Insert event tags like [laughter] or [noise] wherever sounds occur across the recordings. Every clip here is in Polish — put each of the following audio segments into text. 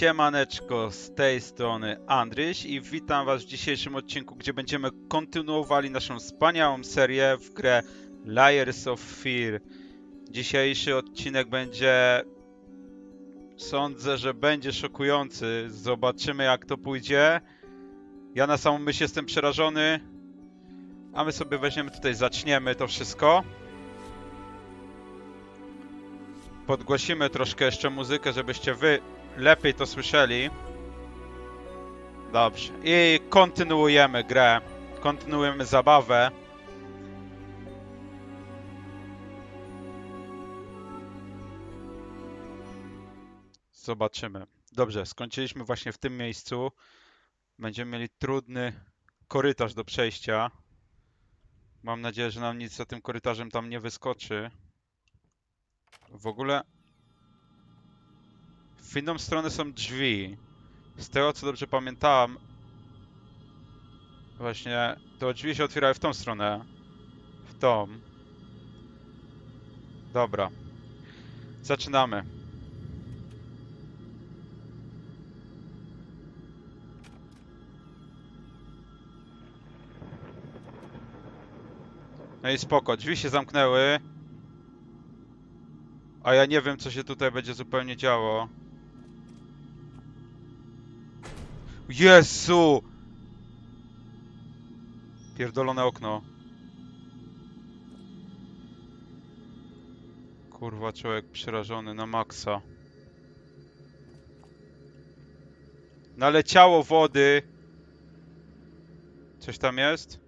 Siemaneczko, z tej strony Andryś i witam was w dzisiejszym odcinku, gdzie będziemy kontynuowali naszą wspaniałą serię w grę Layers of Fear. Dzisiejszy odcinek będzie... Sądzę, że będzie szokujący. Zobaczymy jak to pójdzie. Ja na samą myśl jestem przerażony. A my sobie weźmiemy tutaj, zaczniemy to wszystko. Podgłosimy troszkę jeszcze muzykę, żebyście wy lepiej to słyszeli. Dobrze. I kontynuujemy grę. Kontynuujemy zabawę. Zobaczymy. Dobrze, skończyliśmy właśnie w tym miejscu. Będziemy mieli trudny korytarz do przejścia. Mam nadzieję, że nam nic za tym korytarzem tam nie wyskoczy. W ogóle w inną stronę są drzwi. Z tego co dobrze pamiętam, właśnie to drzwi się otwierały w tą stronę. W tą. Dobra. Zaczynamy. No i spoko, drzwi się zamknęły. A ja nie wiem, co się tutaj będzie zupełnie działo. Jezu! Pierdolone okno. Kurwa, człowiek przerażony na maksa. Naleciało wody. Coś tam jest?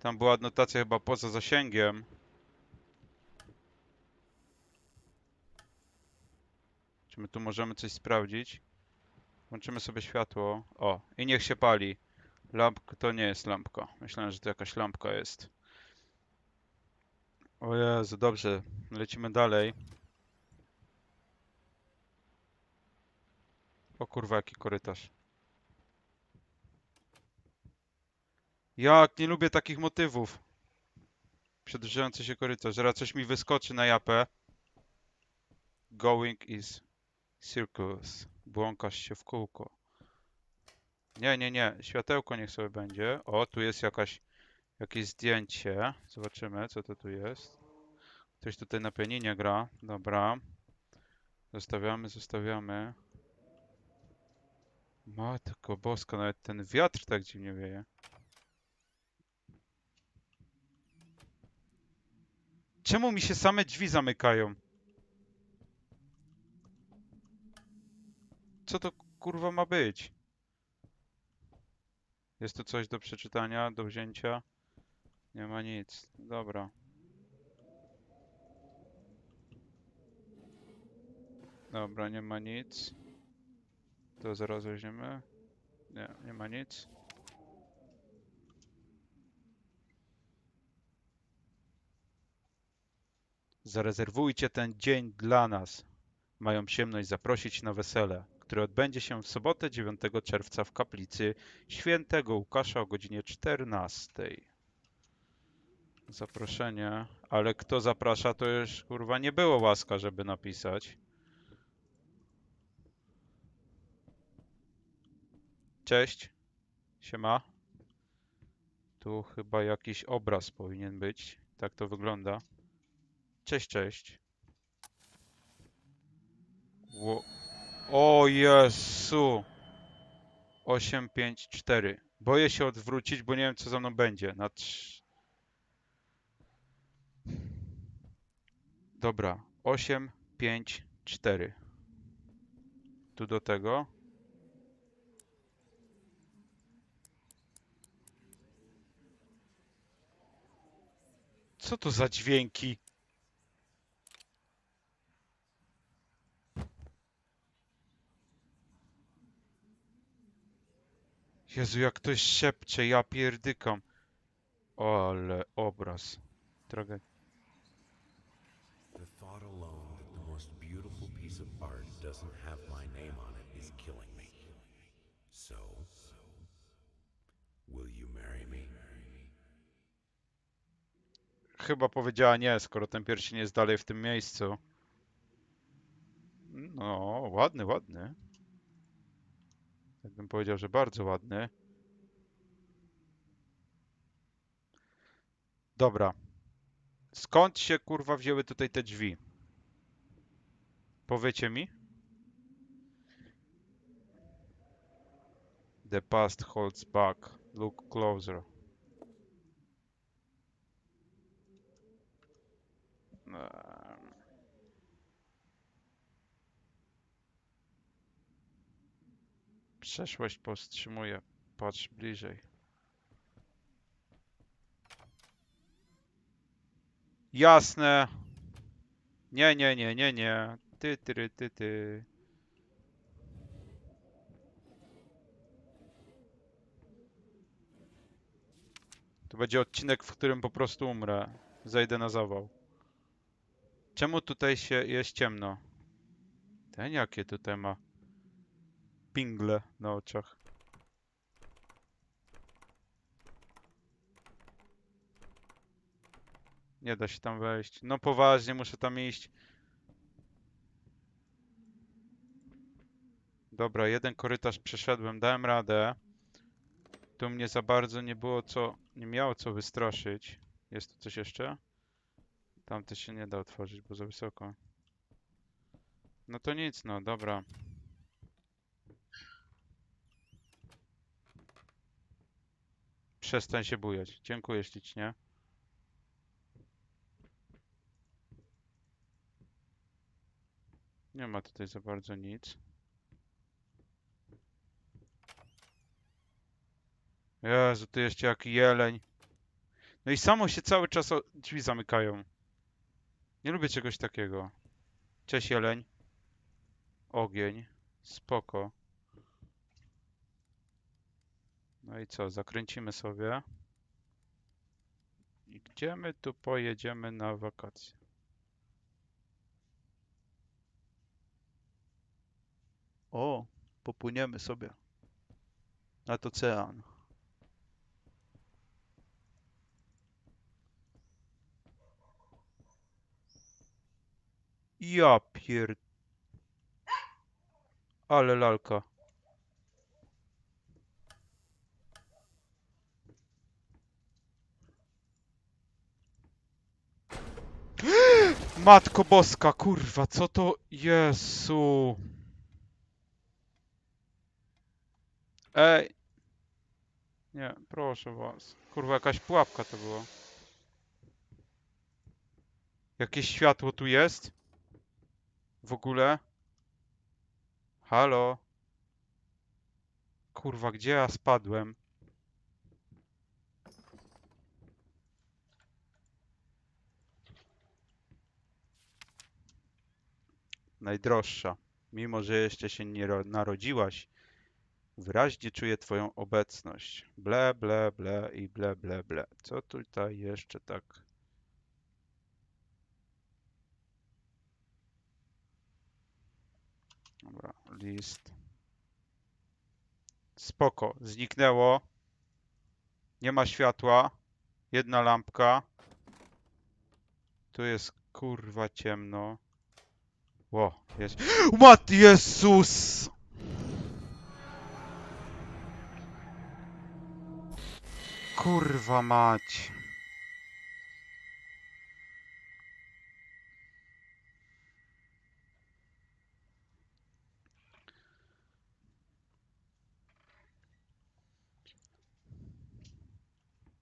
Tam była adnotacja chyba poza zasięgiem. Czy my tu możemy coś sprawdzić? Włączymy sobie światło. O, i niech się pali. Lampka to nie jest lampka. Myślałem, że to jakaś lampka jest. O Jezu, dobrze. Lecimy dalej. O kurwa, jaki korytarz. Jak nie lubię takich motywów. Przedłużający się korytarz. Zaraz coś mi wyskoczy na japę. Going is circus. Błąkasz się w kółko. Nie, nie, nie. Światełko niech sobie będzie. O, tu jest jakaś, jakieś zdjęcie. Zobaczymy, co to tu jest. Ktoś tutaj na pianinie gra. Dobra. Zostawiamy, zostawiamy. Matko boska, nawet ten wiatr tak dziwnie wieje. Czemu mi się same drzwi zamykają? Co to kurwa ma być? Jest tu coś do przeczytania, do wzięcia? Nie ma nic. Dobra. Dobra, nie ma nic. To zaraz weźmiemy. Nie, nie ma nic. Zarezerwujcie ten dzień dla nas. Mają przyjemność zaprosić na wesele, które odbędzie się w sobotę 9 czerwca w kaplicy świętego Łukasza o godzinie 14. Zaproszenie, ale kto zaprasza, to już kurwa nie było łaska, żeby napisać. Cześć. Siema. Tu chyba jakiś obraz powinien być. Tak to wygląda. Cześć, cześć. Ło... O Jezu! 854. Boję się odwrócić, bo nie wiem co za mną będzie. Na trz... Dobra. 8, 5, 4. Tu do tego. Co to za dźwięki? Jezu, jak ktoś szepcze, ja pierdykam. Ale obraz. Trochę. The thought alone that the most beautiful piece of art doesn't have my name on it is killing me. So, will you marry me? Chyba powiedziała nie, skoro ten pierścień jest dalej w tym miejscu. No, ładny, ładny. Jakbym powiedział, że bardzo ładny. Dobra. Skąd się kurwa wzięły tutaj te drzwi? Powiecie mi? The past holds back. Look closer. Ehm. Przeszłość powstrzymuje. Patrz bliżej. Jasne. Nie, nie, nie, nie, nie. Ty, ty, ty, ty. To będzie odcinek, w którym po prostu umrę. Zajdę na zawał. Czemu tutaj się jest ciemno? Ten jakie tutaj ma pingle na oczach. Nie da się tam wejść. No poważnie, muszę tam iść. Dobra, jeden korytarz przeszedłem, dałem radę. Tu mnie za bardzo nie było co, nie miało co wystraszyć. Jest tu coś jeszcze? Tamte się nie da otworzyć, bo za wysoko. No to nic, no dobra. Przestań się bujać. Dziękuję ślicznie. Nie ma tutaj za bardzo nic. Jezu, tu jeszcze jaki jeleń. No i samo się cały czas drzwi zamykają. Nie lubię czegoś takiego. Cześć jeleń. Ogień. Spoko. No i co, zakręcimy sobie. I gdzie my tu pojedziemy na wakacje? O, popłyniemy sobie nad ocean. Ja pier... Ale lalka. Matko Boska, kurwa, co to... Jezu. Ej. Nie, proszę was. Kurwa, jakaś pułapka to była. Jakieś światło tu jest? W ogóle? Halo? Kurwa, gdzie ja spadłem? Najdroższa. Mimo, że jeszcze się nie ro- narodziłaś, wyraźnie czuję twoją obecność. Ble, ble, ble i ble, ble, ble. Co tutaj jeszcze tak... Dobra, list. Spoko, zniknęło. Nie ma światła. Jedna lampka. Tu jest kurwa ciemno. Ło, jest. Mat Jezus! Kurwa mać.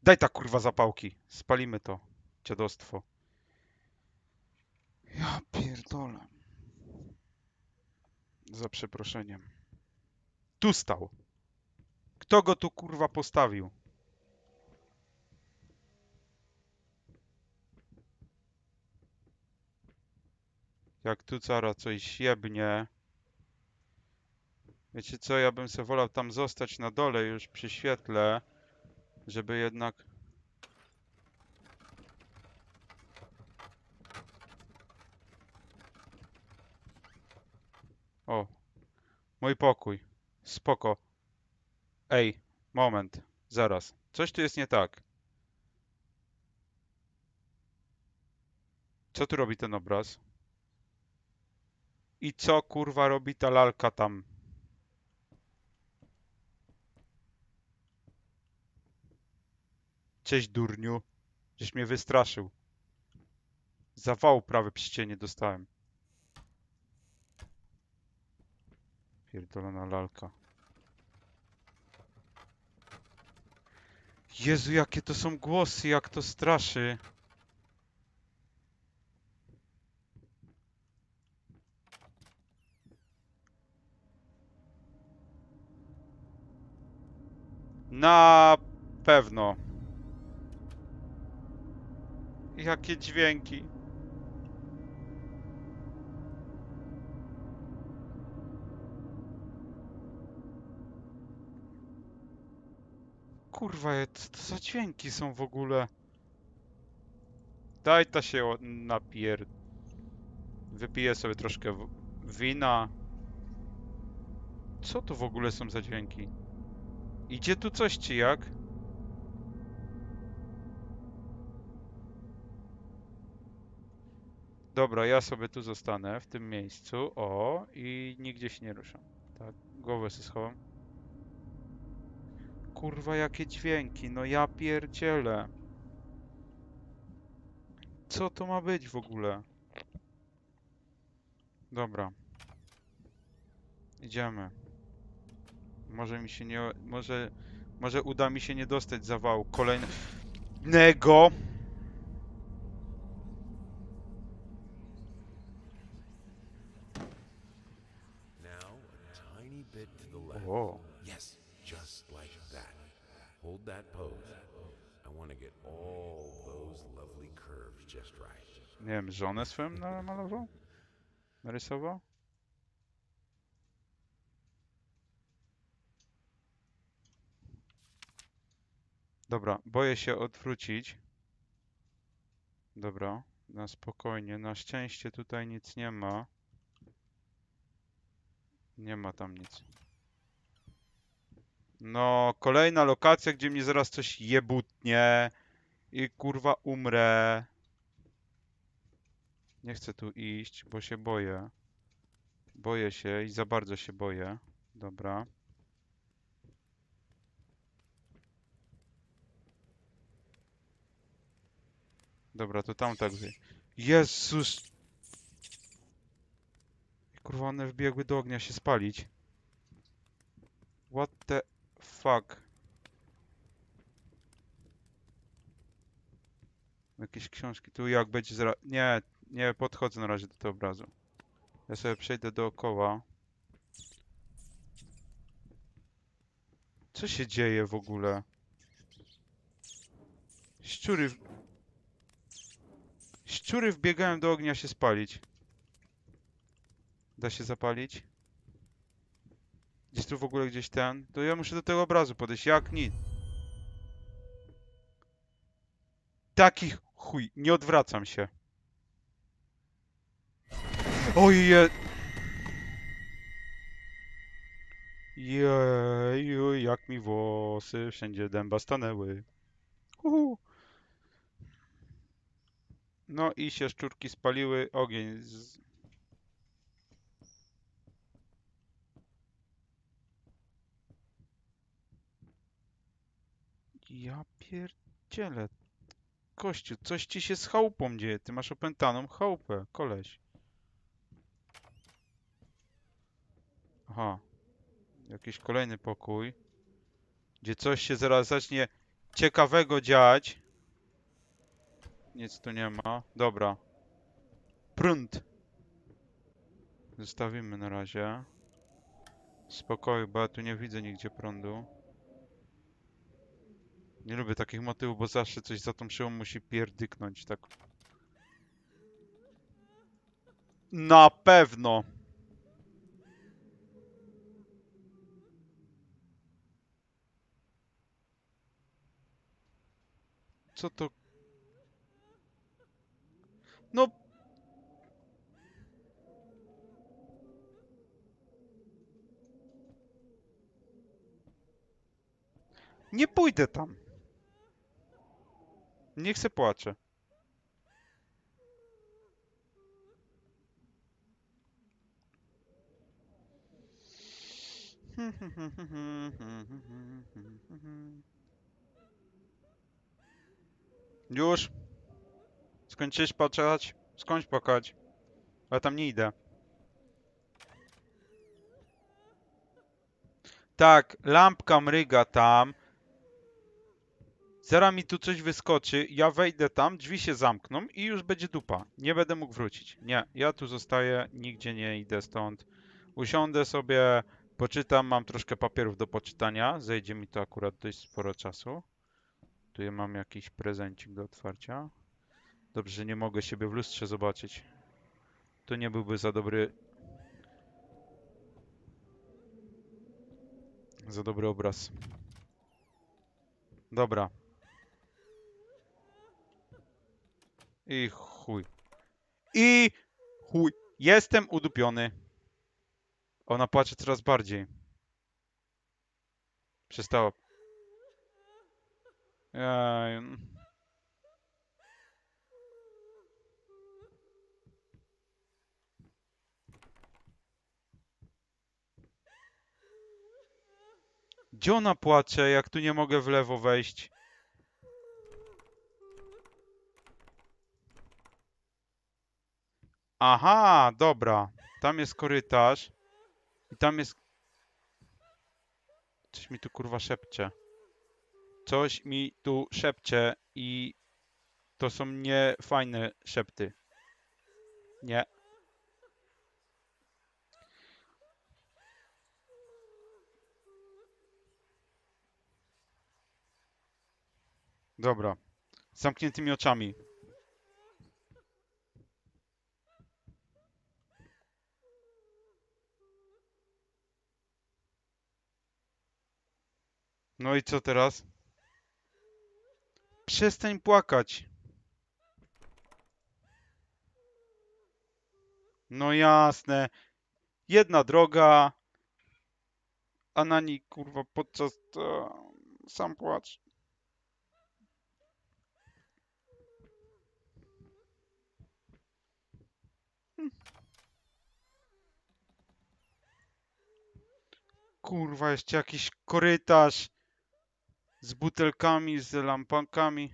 Daj ta kurwa zapałki. Spalimy to. Dziadostwo. Ja pierdolę. Za przeproszeniem. Tu stał. Kto go tu kurwa postawił? Jak tu cara coś jebnie. Wiecie co, ja bym sobie wolał tam zostać na dole już przy świetle, żeby jednak... O, mój pokój. Spoko. Ej, moment, zaraz. Coś tu jest nie tak. Co tu robi ten obraz? I co kurwa robi ta lalka tam? Cześć durniu. Żeś mnie wystraszył. Zawału prawie przy ścianie dostałem. Pierdolona lalka. Jezu, jakie to są głosy, jak to straszy. Na pewno. Jakie dźwięki. Kurwa, co to za dźwięki są w ogóle? Daj ta się napier... Wypiję sobie troszkę wina. Co to w ogóle są za dźwięki? Idzie tu coś czy jak? Dobra, ja sobie tu zostanę, w tym miejscu. O, i nigdzie się nie ruszam. Tak, głowę sobie schowam. Kurwa, jakie dźwięki, no ja pierdzielę. Co to ma być w ogóle? Dobra. Idziemy. Może mi się nie... Może... Może uda mi się nie dostać zawału kolejnego. Now, a tiny bit to the left. O, Yes, just like that. Hold that pose. I want to get all those lovely curves just right. nie wiem, żonę swoją namalował? Narysował? Dobra, boję się odwrócić. Dobra, na spokojnie. Na szczęście tutaj nic nie ma. Nie ma tam nic. No, kolejna lokacja, gdzie mnie zaraz coś jebutnie i kurwa umrę. Nie chcę tu iść, bo się boję. Boję się i za bardzo się boję. Dobra. Dobra, to tam tak. Jezus! Kurwa, one wbiegły do ognia się spalić. What the fuck? Jakieś książki. Tu jak będzie zra... Nie, nie podchodzę na razie do tego obrazu. Ja sobie przejdę dookoła. Co się dzieje w ogóle? Szczury... Szczury wbiegają do ognia się spalić. Da się zapalić? Gdzieś tu w ogóle gdzieś ten? To ja muszę do tego obrazu podejść. Jak nic? Taki chuj, nie odwracam się. Oje... Jeju, jak mi włosy wszędzie dęba stanęły. Uhu. No i się szczurki spaliły, ogień z... Ja pierdzielę. Kościół, coś ci się z chałupą dzieje. Ty masz opętaną chałupę, koleś. Aha. Jakiś kolejny pokój. Gdzie coś się zaraz zacznie ciekawego dziać. Nic tu nie ma. Dobra. Prąd. Zostawimy na razie. Spokoju, bo ja tu nie widzę nigdzie prądu. Nie lubię takich motywów, bo zawsze coś za tą szyją musi pierdyknąć, tak. Na pewno! Co to? No... Nie pójdę tam. Niech se płacze. Już? Skończyłeś patrzeć? Skończ płakać. Ale tam nie idę. Tak, lampka mryga tam. Zaraz mi tu coś wyskoczy, ja wejdę tam, drzwi się zamkną i już będzie dupa. Nie będę mógł wrócić. Nie, ja tu zostaję, nigdzie nie idę stąd. Usiądę sobie, poczytam, mam troszkę papierów do poczytania. Zejdzie mi to akurat dość sporo czasu. Tu ja mam jakiś prezencik do otwarcia. Dobrze, że nie mogę siebie w lustrze zobaczyć. To nie byłby za dobry... Za dobry obraz. Dobra. I chuj. I chuj. Jestem udupiony. Ona płacze coraz bardziej. Przestała. Ej. Gdzie ona płacze, jak tu nie mogę w lewo wejść? Aha, dobra. Tam jest korytarz. I tam jest... Coś mi tu kurwa szepcze. Coś mi tu szepcze i... To są niefajne szepty. Nie. Dobra. Z zamkniętymi oczami. No i co teraz? Przestań płakać. No jasne. Jedna droga. A na niej kurwa podczas... To... Sam płacz. Kurwa, jeszcze jakiś korytarz z butelkami, z lampakami.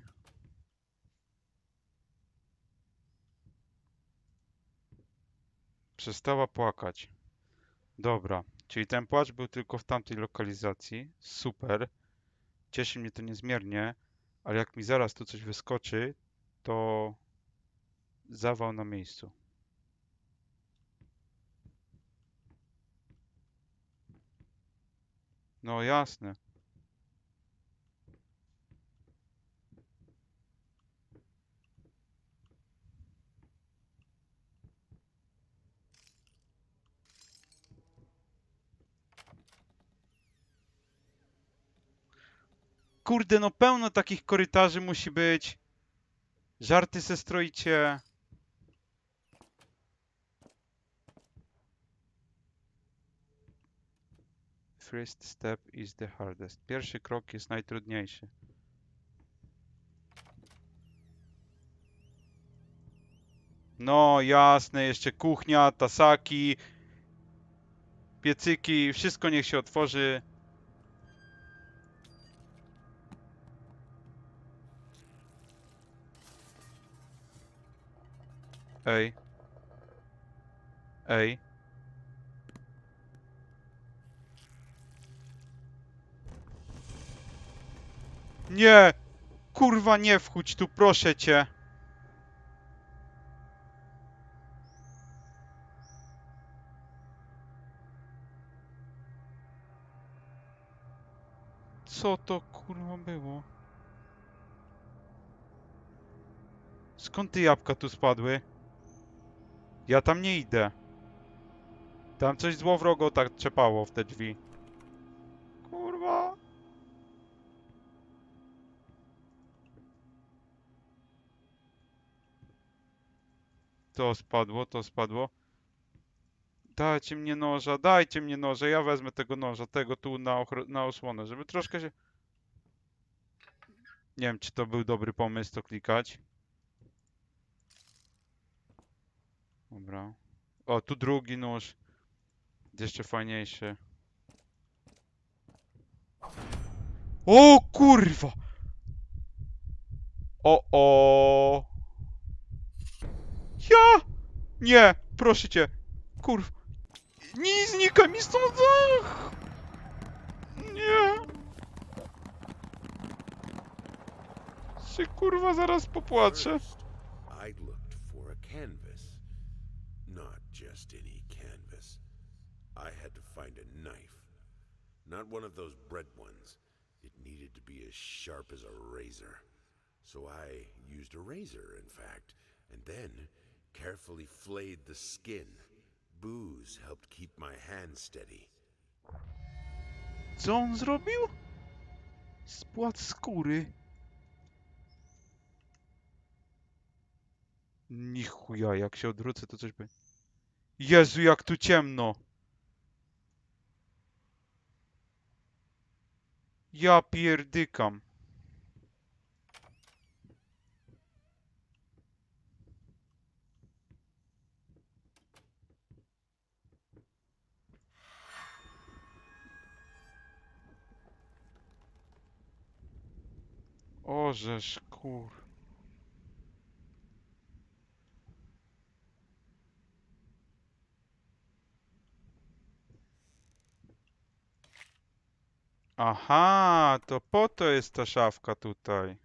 Przestała płakać. Dobra, czyli ten płacz był tylko w tamtej lokalizacji. Super. Cieszy mnie to niezmiernie, ale jak mi zaraz tu coś wyskoczy, to zawał na miejscu. No jasne. Kurde, no pełno takich korytarzy musi być. Żarty se stroicie. First step is the hardest. Pierwszy krok jest najtrudniejszy. No jasne, jeszcze kuchnia, tasaki, piecyki, wszystko niech się otworzy. Ej. Ej. Nie! Kurwa, nie wchódź tu, proszę cię. Co to kurwa było? Skąd te jabłka tu spadły? Ja tam nie idę. Tam coś złowrogo tak trzepało w te drzwi. Kurwa. To spadło, to spadło. Dajcie mnie noża, dajcie mnie noża, ja wezmę tego noża, tego tu na, na osłonę, żeby troszkę się... Nie wiem, czy to był dobry pomysł to klikać. Dobra. O, tu drugi nóż. Jeszcze fajniejszy. O kurwa! O o! Ja! Nie! Proszę cię! Kurwa! Nie znikaj mi stąd! Ach! Nie! Się kurwa zaraz popłaczę. I had to find a knife. Not one of those bread ones. It needed to be as sharp as a razor. So I used a razor, in fact, and then carefully flayed the skin. Booze helped keep my hand steady. Co on zrobił? Spłat skóry. Ni chuja, jak się odwrócę, to coś będzie. Jezu, jak tu ciemno! Ja pierdykam. Ożeż kur... Aha, to po to jest ta szafka tutaj.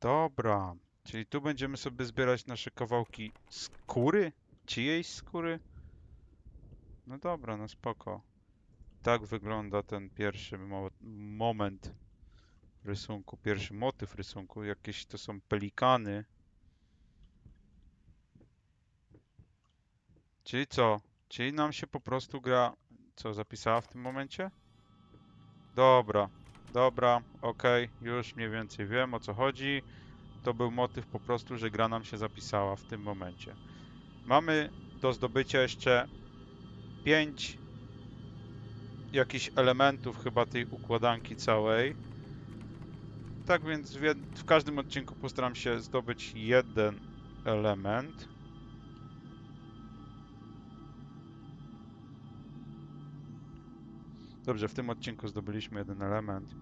Dobra, czyli tu będziemy sobie zbierać nasze kawałki skóry? Czyjejś skóry? No dobra, no spoko. Tak wygląda ten pierwszy mo moment rysunku, pierwszy motyw rysunku. Jakieś to są pelikany. Czyli co? Czyli nam się po prostu gra, co zapisała w tym momencie? Dobra, dobra, okej, już mniej więcej wiem o co chodzi. To był motyw po prostu, że gra nam się zapisała w tym momencie. Mamy do zdobycia jeszcze 5 jakichś elementów chyba tej układanki całej. Tak więc w każdym odcinku postaram się zdobyć jeden element. Dobrze, w tym odcinku zdobyliśmy jeden element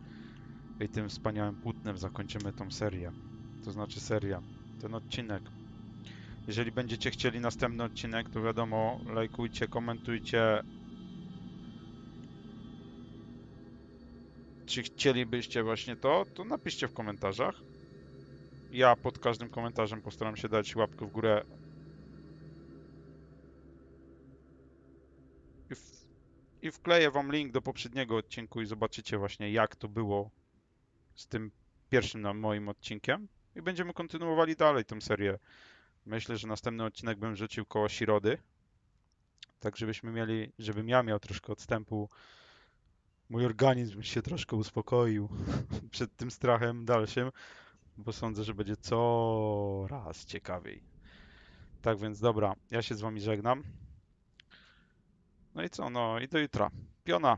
i tym wspaniałym płótnem zakończymy tą serię. To znaczy seria, ten odcinek. Jeżeli będziecie chcieli następny odcinek, to wiadomo, lajkujcie, komentujcie. Czy chcielibyście właśnie to, to napiszcie w komentarzach. Ja pod każdym komentarzem postaram się dać łapkę w górę. I, w, I wkleję wam link do poprzedniego odcinku i zobaczycie właśnie jak to było z tym pierwszym moim odcinkiem. I będziemy kontynuowali dalej tę serię. Myślę, że następny odcinek bym rzucił koło Środy. Tak, żebyśmy mieli, żebym ja miał troszkę odstępu. Mój organizm się troszkę uspokoił [laughs] przed tym strachem dalszym, bo sądzę, że będzie coraz ciekawiej. Tak więc dobra, ja się z wami żegnam. No i co, no i do jutra. Piona.